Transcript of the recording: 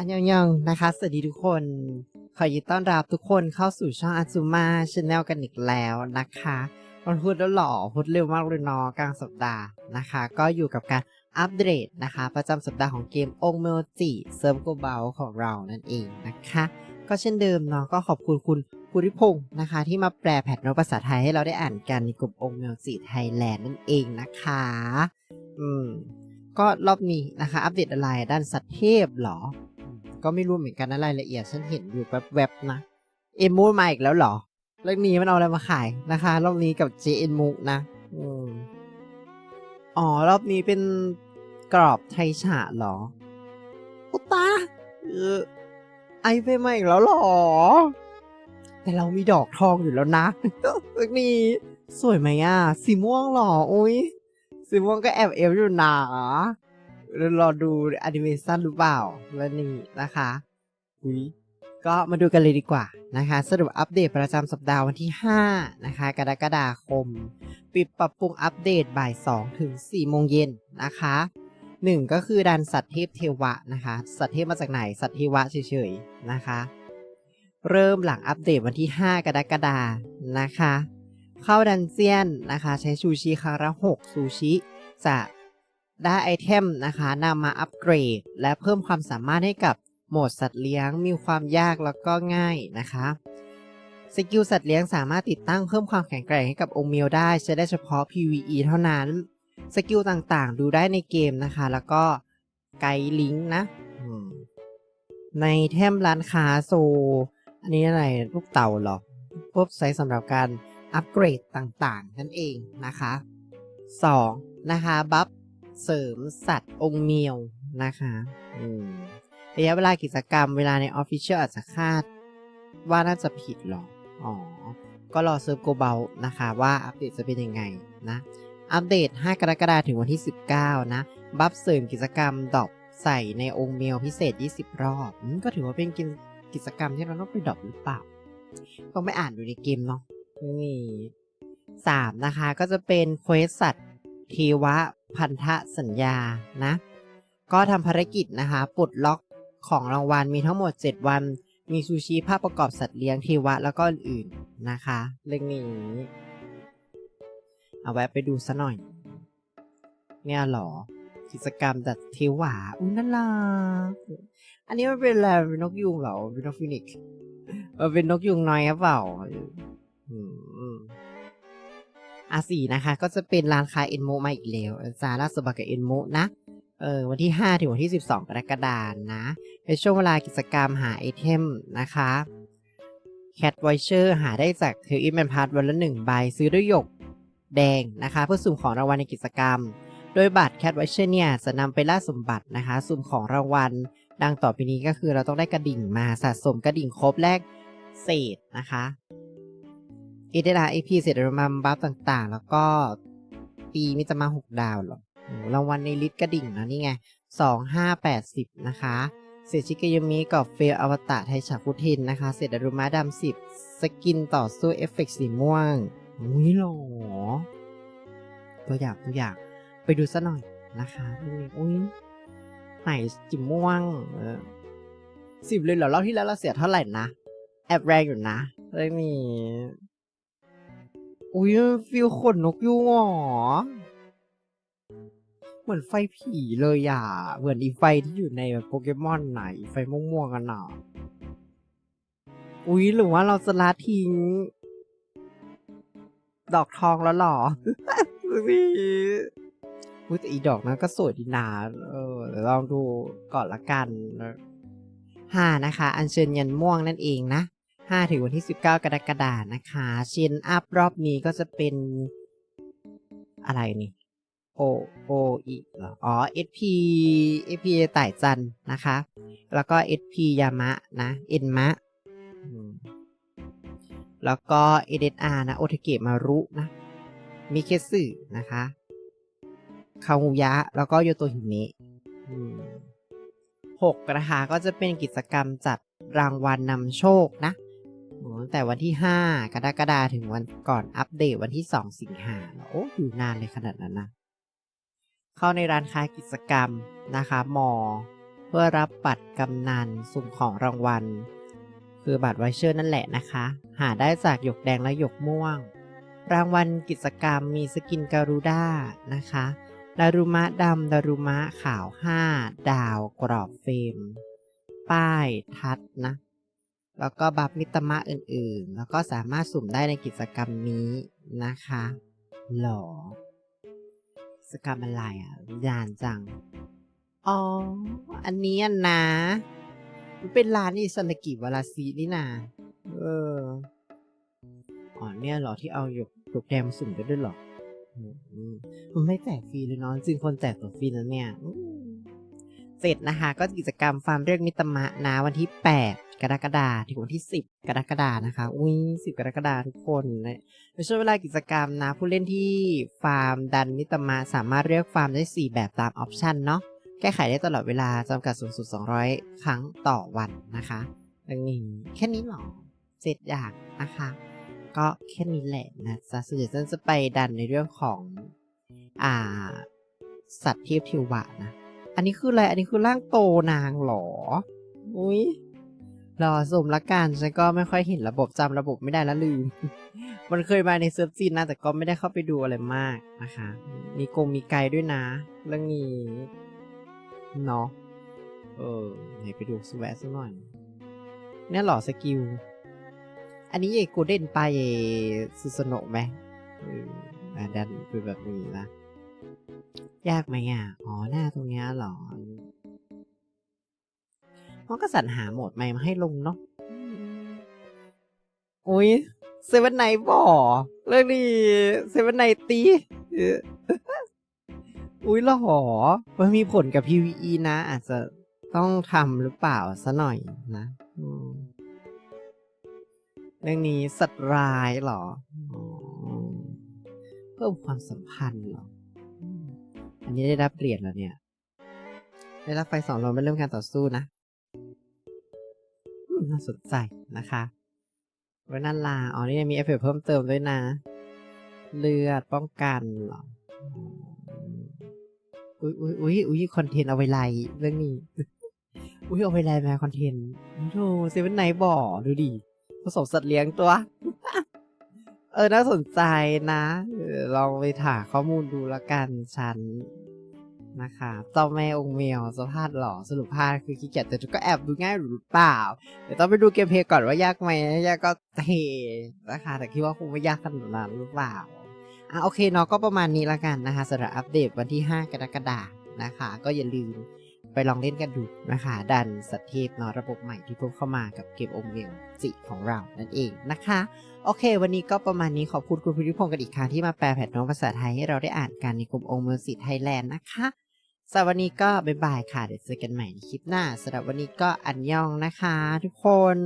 อันยองยองนะคะ สวัสดีทุกคน ขอยินต้อนรับทุกคนเข้าสู่ช่องอาซูมาชาแนลกันอีกแล้วนะคะวันพูดแล้วหล่อพูดเร็วมากเลยนอกลางสัปดาห์นะคะ ก็อยู่กับการอัปเดตนะคะ ประจำสัปดาห์ของเกมองเมลจิเซิร์ฟโกเบลของเรานั่นเองนะคะ ก็เช่นเดิมเนาะก็ขอบคุณคุณภูริพงศ์นะคะ ที่มาแปลแผ่นน้ตภาษาไทยให้เราได้อ่านกันในกลุ่มองเมลจิไทยแลนด์นั่นเองนะคะ อืมก็รอบนี้นะคะ อัปเดตอะไรด้านสัตว์เทพหรอ ก็ไม่รู้เหมือนกันนะรายละเอียดฉันเห็นอยู่แวบๆนะเอ็มมูมาอีกแล้วเหรอเรื่องนี้มันเอาอะไรมาขายนะคะรอบนี้กับ JN มูนะอ๋อรอบนี้เป็นกรอบไทยฉะเหรออุตาเออไอเฟมาอีกแล้วเหรอ แต่เรามีดอกทองอยู่แล้วนะเรื่องนี้สวยไหมอะ สีม่วงเหรอ อุ้ยสีม่วงก็แอบเอฟอยู่นะ รอดูแอนิเมชันหรือเปล่าแล้วนี่นะคะอุ้ยก็มาดูกันเลยดีกว่านะคะ สรุปอัปเดตประจำสัปดาห์วันที่ 5 นะคะ กรกฎาคม ปิดปรับปรุงอัปเดตบ่าย 2 ถึง 4 โมงเย็นนะคะ 1 ก็คือดันสัตว์เทพเทวะนะคะ สัตว์เทพมาจากไหน สัตว์เทวะเฉยๆ นะคะ เริ่มหลังอัปเดตวันที่ 5 กรกฎานะคะ เข้าดันเจียนนะคะ ใช้ซูชิครั้งละ6 ซูชิ จะ ได้ไอเทมนะคะนำมาอัปเกรด และเพิ่มความสามารถให้กับโหมดสัตว์เลี้ยงมีความยากแล้วก็ง่ายนะคะสกิลสัตว์เลี้ยงสามารถติดตั้งเพิ่มความแข็งแกร่งให้กับองค์เมียวได้ใช้ได้เฉพาะ PVE เท่านั้น สกิลต่างๆ ดูได้ในเกมนะคะ แล้วก็ไกด์ลิงก์นะในเทมร้านค้าโซ อันนี้อะไรลูกเต่าหรอพวกใช้สำหรับการอัปเกรดต่างๆ นั่นเองนะคะ 2. นะคะ บัฟ เสริมสัตว์องค์เมียวนะคะอืมระยะเวลากิจกรรมเวลาในออฟฟิเชียลอาจจะคาด ว่าน่าจะผิดหรอ อ๋อ ก็รอเซิร์ฟโกเบลนะคะ ว่าอัปเดตจะเป็นยังไงนะ อัปเดต 5 กรกฎาคมถึงวันที่ 19 นะ บัฟเสริมกิจกรรมดรอปใส่ในองค์เมียวพิเศษ 20 รอบอืมก็ถือว่าเป็นกิจกิจกรรมที่เราต้องไปดรอปหรือเปล่า ต้องไปอ่านดูในเกมเนาะนี่สามนะคะก็จะเป็นเควสสัตว์เทวะ พันธสัญญานะ ก็ทำภารกิจนะคะปลดล็อกของรางวัลมีทั้งหมด 7 วัน มีซูชิภาพประกอบสัตว์เลี้ยงเทวะแล้วก็อื่นๆนะคะ เรื่องนี้ เอาแวะไปดูซะหน่อย เนี่ยหรอ กิจกรรมจัดเทวะอุ้ยน่ารักอันนี้มันเป็นอะไรเป็นนกยุงเหรอเป็นนกฟินิกซ์เออเป็นนกยุงน้อยหรือเปล่า อาสี่นะคะ ก็จะเป็นร้านค้าเอ็นโมมาอีกแล้วซาร่าสบักกับเอ็นโมนะเออวันที่ 5 ถึงวันที่ 12 กรกฎาคมนะเป็นช่วงเวลากิจกรรมหาไอเทมนะคะแค t ไวเชอร์หาได้จากเทลอินแมนพาร์ทวันละหนึ่งใบซื้อด้วยหยกแดงนะคะ เพื่อสุ่มของรางวัลในกิจกรรม โดยบัตรแค t ไวเชอร์เนี่ยจะนำไปล่าสมบัตินะคะ สุ่มของรางวัล ดังต่อไปนี้ก็คือเราต้องได้กระดิ่งมาสะสมกระดิ่งครบแลกเศษนะคะ เอเดราเอพีเศษรมัมบัฟต่างๆ แล้วก็ปีมิจะมาหกดาวหรอรางวัลในลิสต์กระดิ่งนะนี่ไงสองห้าแปดสิบนะคะเศษชิกยมิกับเฟลอวตารไทฉาคุทินนะคะ เศษอรุมาดำสิบสกินต่อสู้เอฟเฟกต์สีม่วงอุ้ยหรอ ตัวอย่างตัวอย่าง ไปดูซะหน่อยนะคะนี่อุ้ยไหนจิมม่วงเออสิบเลยเหรอรอบที่แล้วเราเสียเท่าไหร่นะ แอบแรงอยู่นะเรื่องนี้ อุ้ยฟิลขนนกยูงหรอเหมือนไฟผีเลยอะ เหมือนอีไฟที่อยู่ในแบบโปเกมอนไหนไฟม่วงๆกันอะอุ้ยหรือว่าเราจะละทิ้ง ดอกทองแล้วหรอพี่อุ้ยแต่อีดอกนั้นก็สวยดีนะเออเดี๋ยวลองดูก่อนละกันห้านะคะ อัญเชิญยันม่วงนั่นเองนะ 5 ถึงวันที่ 19 กรกฎาคมนะคะเชนอัพรอบนี้ก็จะเป็นอะไรนี่ O O E เหรออ๋อ SP SP ไต่จันนะคะ แล้วก็ SP ยามะนะเอ็นมะ แล้วก็ ADR นะ โอเทเกะมารุนะ มิเคสึนะคะคางูยะ แล้วก็โยโตฮิเมะหกนะคะก็จะเป็นกิจกรรมจัดรางวัลนำโชคนะ แต่วันที่ 5 กรกฎาคมถึงวันก่อนอัปเดตวันที่ 2 สิงหาโอ้อยู่นานเลยขนาดนั้นนะ เข้าในร้านค้ากิจกรรมนะคะมอ เพื่อรับบัตรกำนันสุ่มของรางวัล คือบัตรไวเชอร์นั่นแหละนะคะ หาได้จากหยกแดงและหยกม่วง รางวัลกิจกรรมมีสกินการูด้านะคะดารุมะดำดารุมะขาว 5 ดาวกรอบเฟรมป้ายทัดนะ แล้วก็บัฟมิตรมะอื่นๆ แล้วก็สามารถสุ่มได้ในกิจกรรมนี้นะคะหรอกิจกรรมอะไรอะยานจัง อ๋อ อันนี้อะนะมันเป็นร้านอิสนากิวาราซีนี่นาเออ อ๋อเนี่ยหรอที่เอาหยกหยกแดงมาสุ่มกันด้วยหรอมันไม่แจกฟรีเลยเนาะจริงคนแจกตัวฟรีนะเนี่ย เสร็จนะคะ ก็กิจกรรมฟาร์มเรียกมิตรมะนะวันที่ 8 กรกฎาคมถึงวันที่ 10 กรกฎาคมนะคะ อุ้ย10 กรกฎาคมทุกคนนะในช่วงเวลากิจกรรมนะ ผู้เล่นที่ฟาร์มดันมิตรมะสามารถเลือกฟาร์มได้ 4 แบบตามออปชันเนาะแก้ไขได้ตลอดเวลาจำกัดสูงสุด 200 ครั้งต่อวันนะคะดังนี้แค่นี้หรอเจ็ดอย่างนะคะ ก็แค่นี้แหละนะจ๊ะส่วนใหญ่ฉันจะไปดันในเรื่องของ อ่า สัตว์เทียบทิวะนะ อันนี้คืออะไร อันนี้คือร่างโตนางหรอ อุ้ยรอสมละกันฉันก็ไม่ค่อยเห็นระบบจำระบบไม่ได้แล้วลืม มันเคยมาในเซิร์ฟจีนนะ แต่ก็ไม่ได้เข้าไปดูอะไรมากนะคะ มีกงมีไกด์ด้วยนะ เรื่องนี้เนาะ เออไหนไปดูสวสักหน่อยเนี่ยเหรอสกิล อันนี้เยกูเด่นไปสุสโนะไหมเอออะดันเป็นแบบนี้นะ ยากไหมอะ อ๋อ หน้าตรงนี้หรอมันก็สรรหาโหมดใหม่มาให้ลงเนาะ อุ้ยเซเว่นไนบ่อเรื่องนี้เซเว่นไนตีอุ้ยหรอมันมีผลกับ PVE นะ อาจจะต้องทำหรือเปล่าซะหน่อยนะเรื่องนี้สัตว์ร้ายหรออเพิ่มความสัมพันธ์หรอ อันนี้ได้รับเหรียญแล้วเนี่ย ได้รับไฟสองลมไม่เริ่มการต่อสู้นะน่าสนใจนะคะไว้นั่นลาอ๋อ นี่ยังมีเอฟเฟกต์เพิ่มเติมด้วยนะ เลือดป้องกันเหรอ อุ้ยอุ้ยอุ้ยอุ้ยคอนเทนต์เอาไว้ไลน์เรื่องนี้ อุ้ยเอาไว้ไลน์มาคอนเทนต์โธ่เซเว่นไนบ่อดูดิผสมสัตว์เลี้ยงตัว เออน่าสนใจนะลองไปถาข้อมูลดูละกันฉันนะคะเจ้าแม่องค์เมียวสภาพหล่อสรุปภาพคือขี้เกียจแต่ก็แอบดูง่ายหรือเปล่า เดี๋ยวต้องไปดูเกมเพลย์ก่อนว่ายากไหมยากก็เทนะคะ แต่คิดว่าคงไม่ยากขนาดนั้นหรือเปล่าอะโอเคเนาะก็ประมาณนี้ละกันนะคะสำหรับอัปเดตวันที่ 5 กรกฎาคมนะคะ ก็อย่าลืม ไปลองเล่นกันดูนะคะ ดันสตเทพเนาะระบบใหม่ที่เพิ่มเข้ามากับเกมองเวียงจิของเรานั่นเองนะคะ โอเค วันนี้ก็ประมาณนี้ขอบคุณคุณพิริพงศ์กันอีกครั้งที่มาแปลแผ่นน้องภาษาไทยให้เราได้อ่านกันในกลุ่มองค์เมืองสิไทยแลนด์นะคะสำหรับวันนี้ก็บ๊ายบายค่ะ เดี๋ยวเจอกันใหม่ในคลิปหน้าสำหรับวันนี้ก็อันยองนะคะ ทุกคน